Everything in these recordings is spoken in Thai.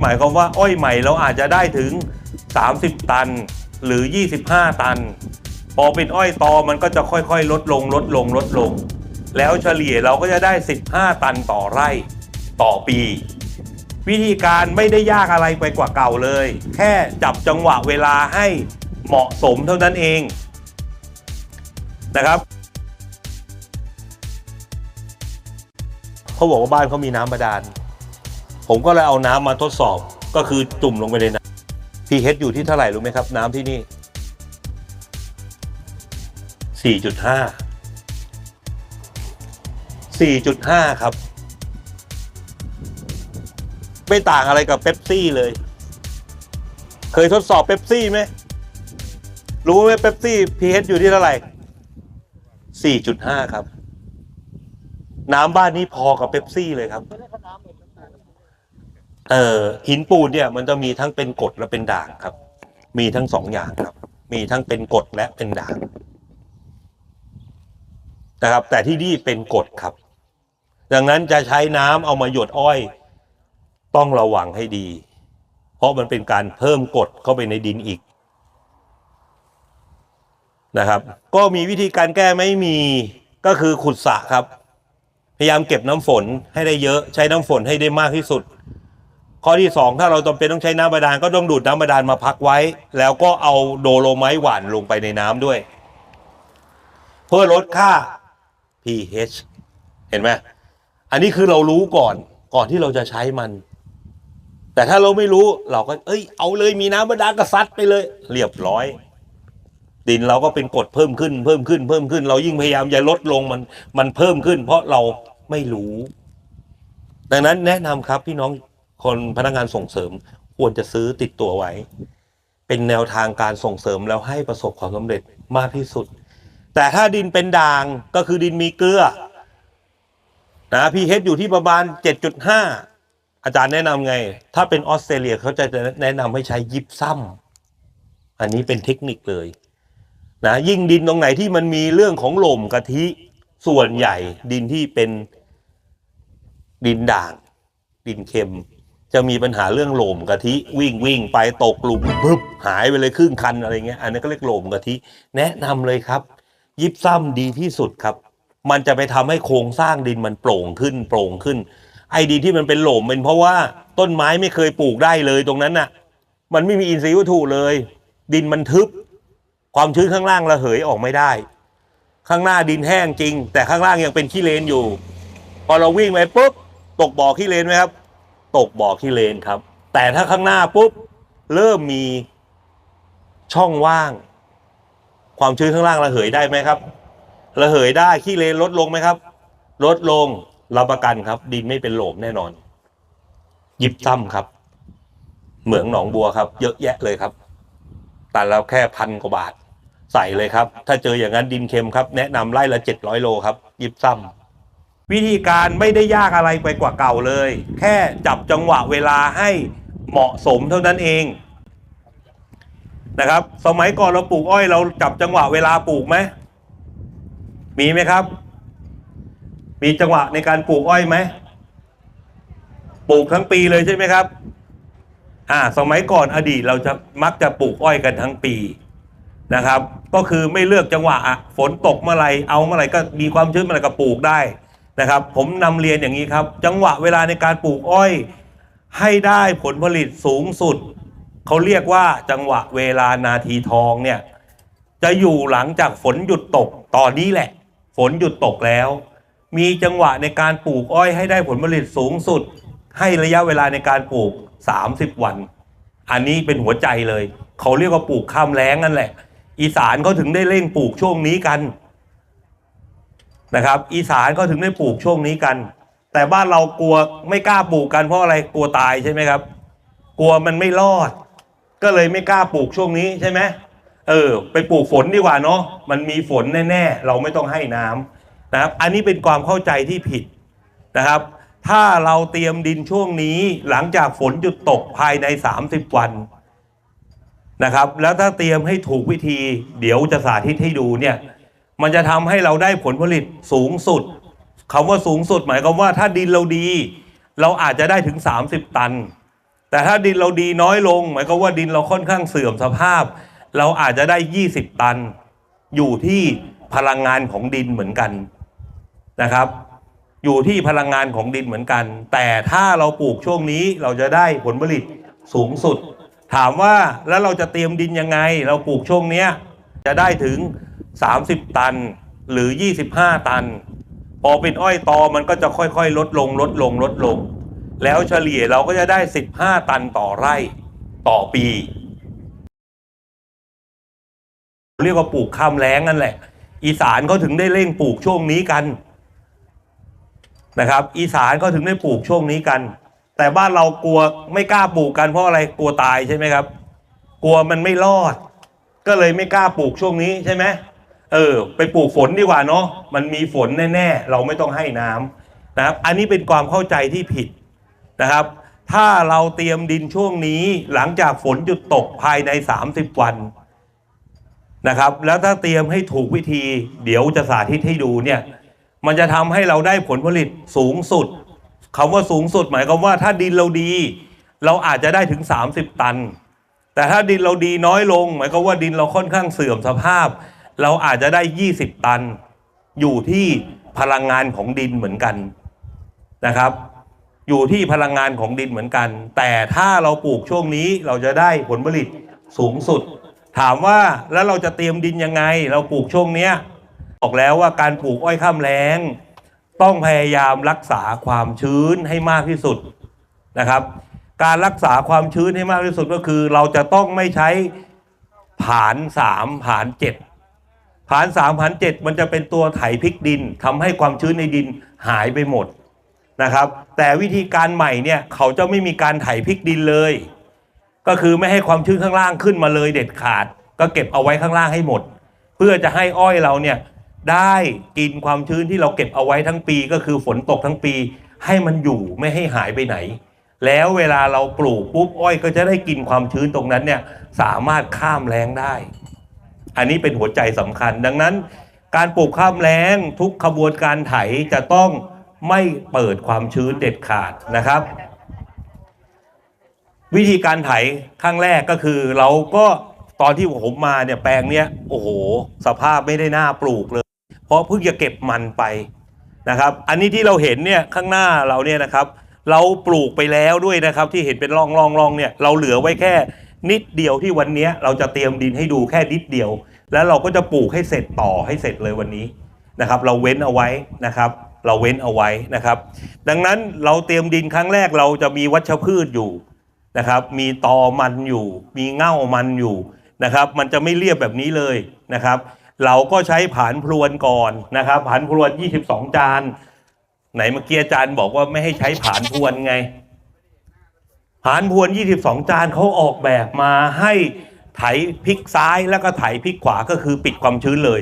หมายความว่าอ้อยใหม่เราอาจจะได้ถึง 30 ตันหรือ 25 ตัน พอเป็นอ้อยตอมันก็จะค่อยๆ ลดลงลดลงลดลง แล้วเฉลี่ยเราก็จะได้ 15 ตันต่อไร่ต่อปี วิธีการไม่ได้ยากอะไรไปกว่าเก่าเลย แค่จับจังหวะเวลาให้เหมาะสมเท่านั้นเองนะครับเขาบอกว่าบ้านเขามีน้ำบาดาล ผมก็เลยเอาน้ำมาทดสอบก็คือจุ่มลงไปในน้ำ pH อยู่ที่เท่าไหร่รู้ไหมครับ น้ำที่นี่ 4.5 4.5 ครับ ไม่ต่างอะไรกับเป๊ปซี่เลย เคยทดสอบเป๊ปซี่ไหม รู้ไหมเป๊ปซี่ pH อยู่ที่เท่าไหร่ 4.5 ครับ น้ำบ้านนี้พอกับเป๊ปซี่เลยครับ เอ่อหินปูนเนี่ยมันจะมีทั้งเป็นกรดและเป็นด่างครับ มีทั้งสองอย่างครับ มีทั้งเป็นกรดและเป็นด่างนะครับ แต่ที่นี่เป็นกรดครับ ดังนั้นจะใช้น้ำเอามาหยดอ้อย ต้องระวังให้ดี เพราะมันเป็นการเพิ่มกรดเข้าไปในดินอีกนะครับ ก็มีวิธีการแก้ไม่มีก็คือขุดสระครับ พยายามเก็บน้ำฝนให้ได้เยอะ ใช้น้ำฝนให้ได้มากที่สุด ข้อที่สองถ้าเราจำเป็นต้องใช้น้ำบาดาลก็ต้องดูดน้ำบาดาลมาพักไว้ แล้วก็เอาโดโลไมต์หวานลงไปในน้ำด้วย เพื่อลดค่า pH เห็นไหมอันนี้คือเรารู้ก่อนก่อนที่เราจะใช้มัน แต่ถ้าเราไม่รู้เราก็ เอ้ย เอาเลยมีน้ำบาดาลก็ซัดไปเลย เรียบร้อย ดินเราก็เป็นกรดเพิ่มขึ้น เพิ่มขึ้น เพิ่มขึ้น เรายิ่งพยายามจะลดลงมันมันเพิ่มขึ้น เพราะเราไม่รู้ ดังนั้นแนะนำครับพี่น้อง คนพนักงานส่งเสริมควรจะซื้อติดตัวไว้ เป็นแนวทางการส่งเสริมแล้วให้ประสบความสำเร็จมากที่สุด แต่ถ้าดินเป็นด่างก็คือดินมีเกลือนะพีเอยู่ที่ประมาณ 7.5 อาจารย์แนะนำไง ถ้าเป็นออสเตรเลียเขาจะแนะนำให้ใช้ยิปซัมอันนี้เป็นเทคนิคเลยนะยิ่งดินตรงไหนที่มันมีเรื่องของหล่มกะทิส่วนใหญ่ดินที่เป็นดินด่าง ดินเค็ม จะมีปัญหาเรื่องโหลมกะทิวิ่งวิ่งไปตกหลุมปึ๊บหายไปเลยครึ่งคันอะไรเงี้ยอันนี้ก็เรียกโหลมกะทิแนะนำเลยครับ ยิบซ้ำดีที่สุดครับ มันจะไปทำให้โครงสร้างดินมันโปร่งขึ้นโปร่งขึ้น ไอ้ดินที่มันเป็นโหลมเป็นเพราะว่าต้นไม้ไม่เคยปลูกได้เลยตรงนั้นน่ะ มันไม่มีอินทรีย์วัตถุเลย ดินมันทึบ ความชื้นข้างล่างระเหยออกไม่ได้ ข้างหน้าดินแห้งจริง แต่ข้างล่างยังเป็นขี้เลนอยู่ พอเราวิ่งไปปุ๊บตกบ่อขี้เลนไหมครับ ตกบ่อขี้เลนครับ แต่ถ้าข้างหน้าปุ๊บเริ่มมีช่องว่าง ความชื้นข้างล่างระเหยได้ไหมครับระเหยได้ขี้เลนลดลงไหมครับ ลดลงรับประกันครับ ดินไม่เป็นโหลมแน่นอน ยิบซ้ำครับ เหมืองหนองบัวครับ เยอะแยะเลยครับแตันแล้วแค่พันกว่าบาท ใส่เลยครับ ถ้าเจออย่างนั้นดินเค็มครับ แนะนำไร่ละ700โลครับ ยิบซ้ำ วิธีการไม่ได้ยากอะไรไปกว่าเก่าเลย แค่จับจังหวะเวลาให้เหมาะสมเท่านั้นเองนะครับ สมัยก่อนเราปลูกอ้อยเราจับจังหวะเวลาปลูกไหมมีไหมครับ มีจังหวะในการปลูกอ้อยไหมปลูกทั้งปีเลยใช่ไหมครับ อ่า สมัยก่อนอดีตเราจะมักจะปลูกอ้อยกันทั้งปีนะครับ ก็คือไม่เลือกจังหวะฝนตกเมื่อไรเอาเมื่อไรก็มีความชื้นเมื่อไรก็ปลูกได้ นะครับ ผมนำเรียนอย่างนี้ครับ จังหวะเวลาในการปลูกอ้อย ให้ได้ผลผลิตสูงสุด เขาเรียกว่าจังหวะเวลานาทีทองเนี่ยจะอยู่หลังจากฝนหยุดตกตอนนี้แหละ ฝนหยุดตกแล้ว มีจังหวะในการปลูกอ้อยให้ได้ผลผลิตสูงสุด ให้ระยะเวลาในการปลูก 30 วัน อันนี้เป็นหัวใจเลย เขาเรียกว่าปลูกข้ามแล้งนั่นแหละ อีสานเขาถึงได้เร่งปลูกช่วงนี้กัน นะครับ อีสานก็ถึงได้ปลูกช่วงนี้กัน แต่บ้านเรากลัวไม่กล้าปลูกกันเพราะอะไรกลัวตายใช่ไหมครับ กลัวมันไม่รอด ก็เลยไม่กล้าปลูกช่วงนี้ใช่ไหมเออ ไปปลูกฝนดีกว่าเนาะมันมีฝนแน่ๆ เราไม่ต้องให้น้ำนะครับ อันนี้เป็นความเข้าใจที่ผิดนะครับ ถ้าเราเตรียมดินช่วงนี้หลังจากฝนหยุดตกภายใน 30 วันนะครับ แล้วถ้าเตรียมให้ถูกวิธี เดี๋ยวจะสาธิตให้ดูเนี่ย มันจะทำให้เราได้ผลผลิตสูงสุดคำว่าสูงสุดหมายความว่าถ้าดินเราดี เราอาจจะได้ถึง 30 ตัน แต่ถ้าดินเราดีน้อยลง หมายความว่าดินเราค่อนข้างเสื่อมสภาพ เราอาจจะได้ 20 ตัน อยู่ที่พลังงานของดินเหมือนกันนะครับ อยู่ที่พลังงานของดินเหมือนกัน แต่ถ้าเราปลูกช่วงนี้เราจะได้ผลผลิตสูงสุด ถามว่าแล้วเราจะเตรียมดินยังไง เราปลูกช่วงเนี้ยจะได้ถึง 30 ตันหรือ 25 ตัน พอเป็นอ้อยตอมันก็จะค่อยๆ ลดลงลดลงลดลง แล้วเฉลี่ยเราก็จะได้ 15 ตันต่อไร่ต่อปี เรียกว่าปลูกข้ามแล้งนั่นแหละ อีสานเขาถึงได้เร่งปลูกช่วงนี้กันนะครับ อีสานเขาถึงได้ปลูกช่วงนี้กัน แต่บ้านเรากลัวไม่กล้าปลูกกันเพราะอะไรกลัวตายใช่ไหมครับ กลัวมันไม่รอด ก็เลยไม่กล้าปลูกช่วงนี้ใช่ไหม เออ ไปปลูกฝนดีกว่าเนาะมันมีฝนแน่ๆ เราไม่ต้องให้น้ำนะครับ อันนี้เป็นความเข้าใจที่ผิดนะครับ ถ้าเราเตรียมดินช่วงนี้หลังจากฝนหยุดตกภายใน 30 วันนะครับ แล้วถ้าเตรียมให้ถูกวิธี เดี๋ยวจะสาธิตให้ดูเนี่ย มันจะทำให้เราได้ผลผลิตสูงสุดคำว่าสูงสุดหมายความว่าถ้าดินเราดี เราอาจจะได้ถึง 30 ตัน แต่ถ้าดินเราดีน้อยลง หมายความว่าดินเราค่อนข้างเสื่อมสภาพ เราอาจจะได้ 20 ตัน อยู่ที่พลังงานของดินเหมือนกันนะครับ อยู่ที่พลังงานของดินเหมือนกัน แต่ถ้าเราปลูกช่วงนี้เราจะได้ผลผลิตสูงสุด ถามว่าแล้วเราจะเตรียมดินยังไง เราปลูกช่วงเนี้ยบอกแล้วว่าการปลูกอ้อยข้ามแล้งต้องพยายามรักษาความชื้นให้มากที่สุดนะครับ การรักษาความชื้นให้มากที่สุดก็คือ เราจะต้องไม่ใช้ผานสามผานเจ็ด ผานสามผานเจ็ดมันจะเป็นตัวไถพริกดินทำให้ความชื้นในดินหายไปหมดนะครับ แต่วิธีการใหม่เนี่ยเขาจะไม่มีการไถพริกดินเลย ก็คือไม่ให้ความชื้นข้างล่างขึ้นมาเลยเด็ดขาด ก็เก็บเอาไว้ข้างล่างให้หมด เพื่อจะให้อ้อยเราเนี่ยได้กินความชื้นที่เราเก็บเอาไว้ทั้งปี ก็คือฝนตกทั้งปี ให้มันอยู่ไม่ให้หายไปไหน แล้วเวลาเราปลูกปุ๊บอ้อยก็จะได้กินความชื้นตรงนั้นเนี่ยสามารถข้ามแล้งได้ อันนี้เป็นหัวใจสำคัญ ดังนั้น การปลูกข้ามแล้งทุกขบวนการไถจะต้องไม่เปิดความชื้นเด็ดขาดนะครับ วิธีการไถครั้งแรกก็คือเราก็ตอนที่ผมมาเนี่ยแปลงเนี้ยโอ้โห สภาพไม่ได้น่าปลูกเลย เพราะเพิ่งจะเก็บมันไปนะครับ อันนี้ที่เราเห็นเนี่ยข้างหน้าเราเนี่ยนะครับ เราปลูกไปแล้วด้วยนะครับ ที่เห็นเป็นร่องร่องร่องเนี่ยเราเหลือไว้แค่ นิดเดียวที่วันนี้เราจะเตรียมดินให้ดูแค่นิดเดียว แล้วเราก็จะปลูกให้เสร็จต่อให้เสร็จเลยวันนี้นะครับ เราเว้นเอาไว้นะครับ เราเว้นเอาไว้นะครับ ดังนั้นเราเตรียมดินครั้งแรกเราจะมีวัชพืชอยู่นะครับ มีตอมันอยู่ มีเง่ามันอยู่นะครับ มันจะไม่เรียบแบบนี้เลยนะครับ เราก็ใช้ผานพรวนก่อนนะครับผานพรวน 22 จาน ไหนเมื่อกี้อาจารย์บอกว่าไม่ให้ใช้ผานพรวนไง ผานพรวน 22 จานเขาออกแบบมาให้ไถพลิกซ้ายแล้วก็ไถพลิกขวาก็คือปิดความชื้นเลย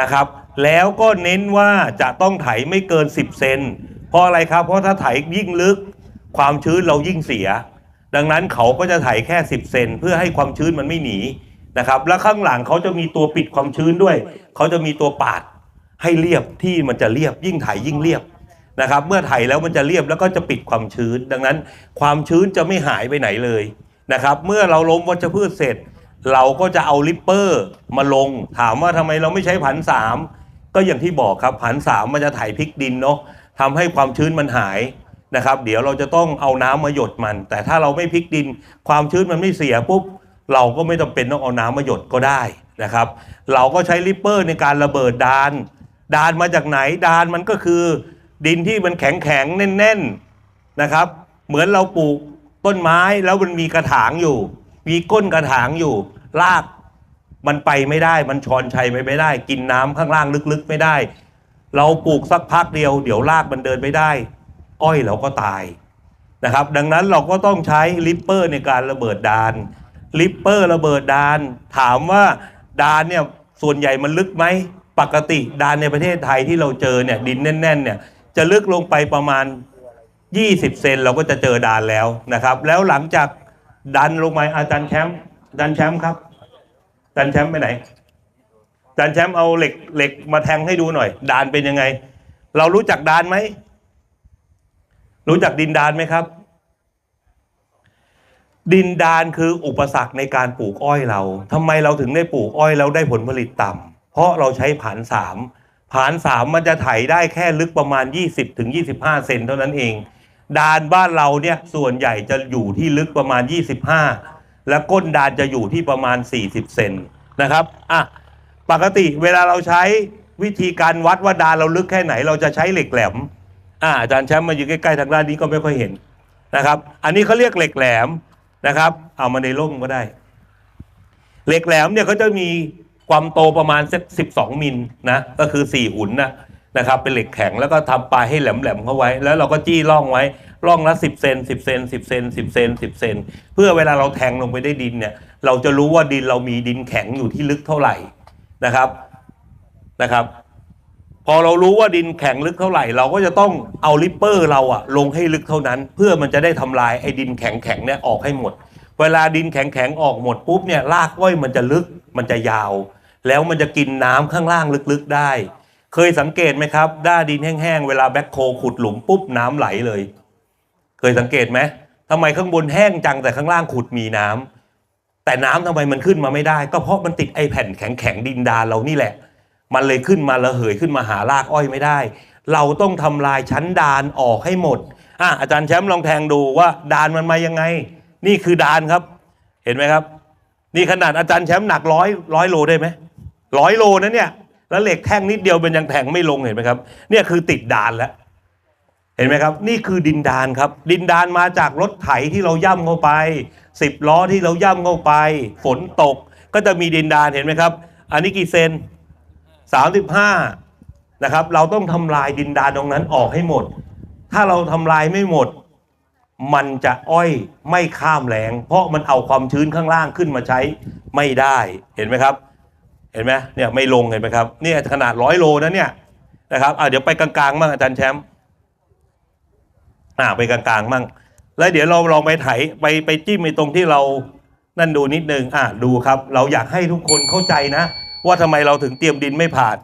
นะครับ แล้วก็เน้นว่าจะต้องไถไม่เกิน 10 เซนเพราะอะไรครับ เพราะถ้าไถยิ่งลึกความชื้นเรายิ่งเสีย ดังนั้นเขาก็จะไถแค่ 10 เซนเพื่อให้ความชื้นมันไม่หนีนะครับ แล้วข้างหลังเขาจะมีตัวปิดความชื้นด้วย เขาจะมีตัวปาดให้เรียบที่มันจะเรียบยิ่งไถยิ่งเรียบ นะครับเมื่อไถแล้วมันจะเรียบแล้วก็จะปิดความชื้น ดังนั้นความชื้นจะไม่หายไปไหนเลยนะครับเมื่อเราล้มวัชพืชเสร็จ เราก็จะเอาลิปเปอร์มาลง ถามว่าทำไมเราไม่ใช้ผันสามก็อย่างที่บอกครับผันสามมันจะไถพริกดินเนาะทำให้ความชื้นมันหายนะครับ เดี๋ยวเราจะต้องเอาน้ำมาหยดมัน แต่ถ้าเราไม่พลิกดิน ความชื้นมันไม่เสียปุ๊บเราก็ไม่จำเป็นต้องเอาน้ำมาหยดก็ได้นะครับ เราก็ใช้ลิปเปอร์ในการระเบิดดาน ดานมาจากไหนดานมันก็คือ ดินที่มันแข็งแข็งแน่นๆนะครับ เหมือนเราปลูกต้นไม้แล้วมันมีกระถางอยู่ มีก้นกระถางอยู่รากมันไปไม่ได้ มันชอนชัยไปไม่ได้ กินน้ำข้างล่างลึกๆไม่ได้ เราปลูกสักพักเดียว เดี๋ยวรากมันเดินไม่ได้ อ้อยเราก็ตายนะครับ ดังนั้นเราก็ต้องใช้ลิปเปอร์ในการระเบิดดานลิปเปอร์ระเบิดดาน ถามว่าดานเนี่ยส่วนใหญ่มันลึกไหมปกติดานในประเทศไทยที่เราเจอเนี่ยดินแน่น ๆ เนี่ย จะลึกลงไปประมาณ 20 เซนเราก็จะเจอดานแล้วนะครับ แล้วหลังจากดันลงไปอาจารย์แชมป์อาจารย์แชมป์ครับอาจารย์แชมป์ไปไหนอาจารย์แชมป์เอาเหล็กเหล็กมาแทงให้ดูหน่อยดานเป็นยังไง เรารู้จักดานไหมรู้จักดินดานไหมครับ ดินดานคืออุปสรรคในการปลูกอ้อยเราทำไมเราถึงได้ปลูกอ้อยแล้วได้ผลผลิตต่ำเพราะเราใช้ผานสาม ผานสามมันจะไถได้แค่ลึกประมาณ 20ถึง25 เซนเท่านั้นเอง ดานบ้านเราเนี่ยส่วนใหญ่จะอยู่ที่ลึกประมาณ 25 และก้นดานจะอยู่ที่ประมาณ 40 เซนนะครับอะปกติเวลาเราใช้วิธีการวัดว่าดานเราลึกแค่ไหน เราจะใช้เหล็กแหลมอ่าอาจารย์แชมป์มาอยู่ใกล้ๆทางด้านนี้ก็ไม่ค่อยเห็นนะครับ อันนี้เขาเรียกเหล็กแหลมนะครับ เอามาในร่มก็ได้ เหล็กแหลมเนี่ยเขาจะมี ความโตประมาณสักสิบสองมิลนะก็คือสี่หุ่นนะนะครับเป็นเหล็กแข็งแล้วก็ทำปลายให้แหลมๆเข้าไว้ แล้วเราก็จี้ร่องไว้ร่องละสิบเซนสิบเซนสิบเซนสิบเซนสิบเซนเพื่อเวลาเราแทงลงไปได้ดินเนี่ย เราจะรู้ว่าดินเรามีดินแข็งอยู่ที่ลึกเท่าไหร่นะครับนะครับ พอเรารู้ว่าดินแข็งลึกเท่าไหร่ เราก็จะต้องเอาลิปเปอร์เราอะลงให้ลึกเท่านั้น เพื่อมันจะได้ทำลายไอ้ดินแข็งๆเนี่ยออกให้หมด เวลาดินแข็งๆออกหมดปุ๊บเนี่ยรากอ้อยมันจะลึกมันจะยาว แล้วมันจะกินน้ำข้างล่างลึกๆได้ เคยสังเกตไหมครับด้าดินแห้งๆเวลาแบ็คโคขุดหลุมปุ๊บน้ำไหลเลย เคยสังเกตไหมทำไมข้างบนแห้งจังแต่ข้างล่างขุดมีน้ำแต่น้ำทำไมมันขึ้นมาไม่ได้ ก็เพราะมันติดไอแผ่นแข็งๆดินดานเรานี่แหละ มันเลยขึ้นมาระเหยขึ้นมาหารากอ้อยไม่ได้ เราต้องทำลายชั้นดานออกให้หมดอะอาจารย์แชมป์ลองแทงดูว่าดานมันมายังไง นี่คือดานครับ เห็นไหมครับ นี่ขนาดอาจารย์แชมป์หนักร้อยร้อยโลได้ไหม ร้อยโลนะเนี่ย แล้วเหล็กแท่งนิดเดียวเป็นยังแทงไม่ลงเห็นไหมครับ เนี่ยคือติดดานแล้ว เห็นไหมครับ นี่คือดินดานครับ ดินดานมาจากรถไถที่เราย่ำเข้าไปสิบล้อที่เราย่ำเข้าไป ฝนตกก็จะมีดินดานเห็นไหมครับ อันนี้กี่เซนสามสิบห้านะครับ เราต้องทำลายดินดานตรงนั้นออกให้หมด ถ้าเราทำลายไม่หมด มันจะอ้อยไม่ข้ามแรงเพราะมันเอาความชื้นข้างล่างขึ้นมาใช้ไม่ได้เห็นไหมครับ เห็นไหมเนี่ยไม่ลงเห็นไหมครับเนี่ยขนาดร้อยโลนะเนี่ยนะครับอ่าเดี๋ยวไปกลางๆบ้างอาจารย์แชมป์อ่าไปกลางๆบ้างแล้วเดี๋ยวเราลองไปไถไปไปจิ้มในตรงที่เรานั่นดูนิดนึงอ่าดูครับ เราอยากให้ทุกคนเข้าใจนะ ว่าทำไมเราถึงเตรียมดินไม่ผ่าน